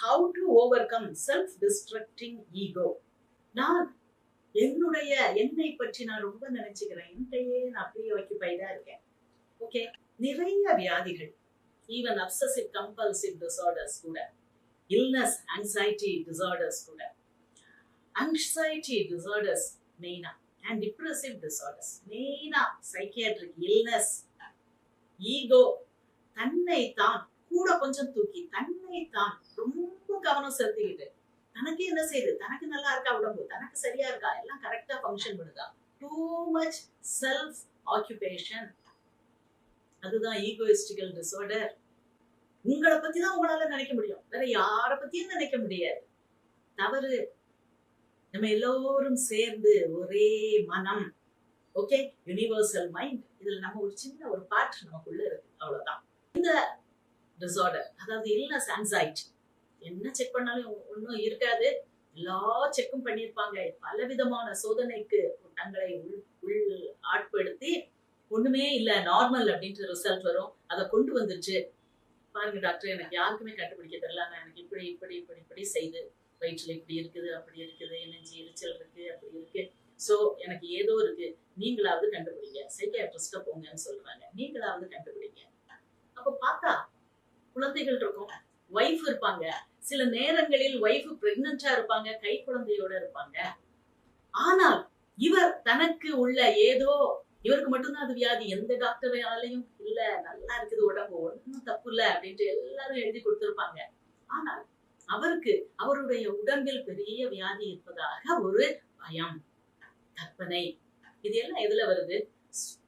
How to overcome self destructing ego நான் என்னுடைய என்னை பற்றி நான் ரொம்ப நினைச்சுக்கிறேன். என்னையே நான் அப்படியே ஆக்கியபைடா இருக்கேன். ஓகே நிறைய வியாதிகள் ஈவன் அப்சசிவ் கம்பல்சிவ் டிசார்டர்ஸ் கூட இல்னஸ் ஆங்ஸைட்டி டிசார்டர்ஸ் கூட. ஆங்ஸைட்டி டிசார்டர்ஸ் மெயினா அண்ட் டிப்ரெசிவ் டிசார்டர்ஸ் மெயினா சைக்கியாட்ரிக் இல்னஸ் ஈகோ தன்னை தான் கூட கொஞ்சம் தூக்கி தன்னை தான் ரொம்ப கவனம் செலுத்திக்கிட்டு தனக்கு என்ன செய்யுது தனக்கு நல்லா இருக்கா உடம்பு? தனக்கு சரியா இருக்கா? எல்லாம் கரெக்டா ஃபங்க்ஷன் பண்ணுதா? டூ மச் செல்ஃப் ஆக்குபேஷன் அதுதான் ஈகோயிஸ்டிக்கல் டிசார்டர் உங்களை பத்தி தான் உங்களால நினைக்க முடியும். வேற யார பத்தியும் நினைக்க முடியாது. தவறு. நம்ம எல்லோரும் சேர்ந்து ஒரே மனம். ஓகே யுனிவர்சல் மைண்ட் இதுல நம்ம ஒரு சின்ன ஒரு பார்ட் நமக்குள்ள இருக்கு. அவ்வளவுதான். இந்த டிசார்டர் அதாவது இல்னஸ் ஆங்ஸைட்டி என்ன செக் பண்ணாலும் ஒன்றும் இருக்காது. எல்லா செக்கும் பண்ணியிருப்பாங்க. பலவிதமான சோதனைக்கு தங்களை உள் உள் ஆட்படுத்தி ஒண்ணுமே இல்ல நார்மல் அப்படின்ற ரிசல்ட் வரும். அதை கொண்டு வந்துருச்சு. பாருங்க டாக்டர் எனக்கு யாருக்குமே கண்டுபிடிக்க தெரியல. எனக்கு இப்படி இப்படி இப்படி இப்படி செய்து வயிற்றுல இப்படி இருக்குது அப்படி இருக்குது நெஞ்சு எரிச்சல் இருக்கு அப்படி இருக்கு. சோ எனக்கு ஏதோ இருக்கு. நீங்களாவது கண்டுபிடிங்க. சைக்கியாட்ரிஸ்ட போங்கன்னு சொல்றாங்க. நீங்களாவது கண்டுபிடிங்க. அப்ப பார்த்தா குழந்தைகள் இருக்கும். ஒய்ஃப் இருப்பாங்க. சில நேரங்களில் ஒய்ஃப் பிரெக்னன்டா இருப்பாங்க கை குழந்தையோட இருப்பாங்க. ஆனால் இவர் தனக்கு உள்ள ஏதோ இவருக்கு மட்டும்தான் அது வியாதி எந்த டாக்டராலையும் இல்ல நல்லா இருக்குது உடம்பு ஒன்றும் தப்பு இல்ல அப்படின்ட்டு எல்லாரும் எழுதி கொடுத்திருப்பாங்க. ஆனால் அவருக்கு அவருடைய உடம்பில் பெரிய வியாதி இருப்பதாக ஒரு பயம் கற்பனை. இது எல்லாம் எதுல வருது?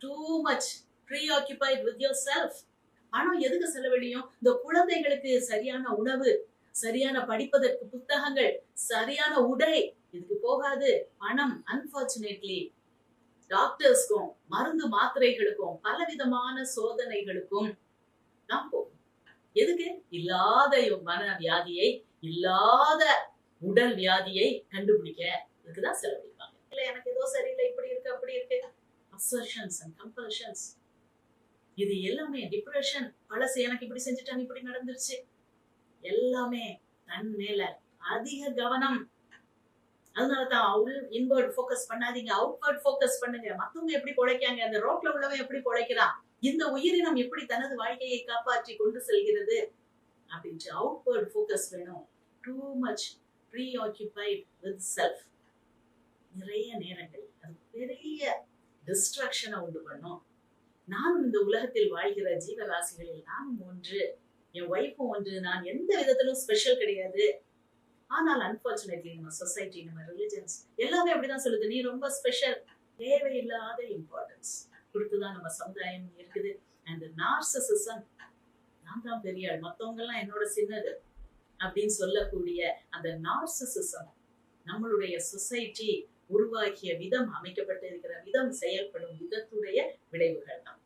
Too much preoccupied with your self பணம் எதுக்கு செலவழியும்? இந்த குழந்தைகளுக்கு சரியான உணவு சரியான படிப்பதற்கு புத்தகங்கள் சரியான உடை இதுக்கு போகாது. பணம் அன்பார்ச்சுனேட்லி டாக்டர்ஸ்க்கும் மருந்து மாத்திரைகளுக்கும் பலவிதமான சோதனைகளுக்கும் நாம் போகும். எதுக்கு? இல்லாத மன வியாதியை இல்லாத உடல் வியாதியை கண்டுபிடிக்க இதுக்குதான் செலவழிப்பாங்க. இல்ல எனக்கு ஏதோ சரியில்லை இப்படி இருக்கு அப்படி இருக்கு. அசர்ஷன்ஸ் அண்ட் கம்பல்ஷன்ஸ் இது எல்லாமே டிப்ரெஷன் பழசு எனக்கு இப்படி செஞ்சுட்டாங்க இப்படி நடந்துருச்சு. எல்லாமே தன் மேல அதிக கவனம். அதனாலதான் தான் இன்வர்ட் ஃபோக்கஸ் பண்ணாதீங்க அவுட்வர்ட் ஃபோக்கஸ் பண்ணுங்க. மத்தவங்க எப்படி பொழைக்காங்க அந்த ரோட்ல உள்ளவன் எப்படி பிழைக்கிறான் இந்த உயிரினம் எப்படி தனது வாழ்க்கையை காப்பாற்றி கொண்டு செல்கிறது? அப்படின்ட்டு அவுட்வர்ட் ஃபோக்கஸ் வேணும். Too much preoccupied with self நிறைய நேரங்கள் அது பெரிய டிஸ்ட்ராக்ஷனை உண்டு பண்ணும். நானும் இந்த உலகத்தில் வாழ்கிற ஜீவராசிகளில் நானும் ஒன்று. என் ஒய்ஃபும் ஒன்று. நான் எந்த விதத்திலும் ஸ்பெஷல் கிடையாது. ஆனால் அன்பார்ச்சுனேட்லி நம்ம சொசைட்டி நம்ம ரிலிஜன்ஸ் எல்லாமே அப்படிதான் சொல்லுது. நீ ரொம்ப ஸ்பெஷல் தேவையில்லாத இம்பார்ட்டன்ஸ் கொடுத்துதான் நம்ம சமுதாயம் இருக்குது. அண்ட் நார்சசிசம் நான் தான் பெரிய ஆள். மத்தவங்க எல்லாம் என்னோட சின்னது அப்படின்னு சொல்லக்கூடிய அந்த நார்சசிசம் நம்மளுடைய சொசைட்டி உருவாக்கிய விதம் அமைக்கப்பட்டு இருக்கிற விதம் செயல்படும் விதத்துடைய விளைவுகள் தான்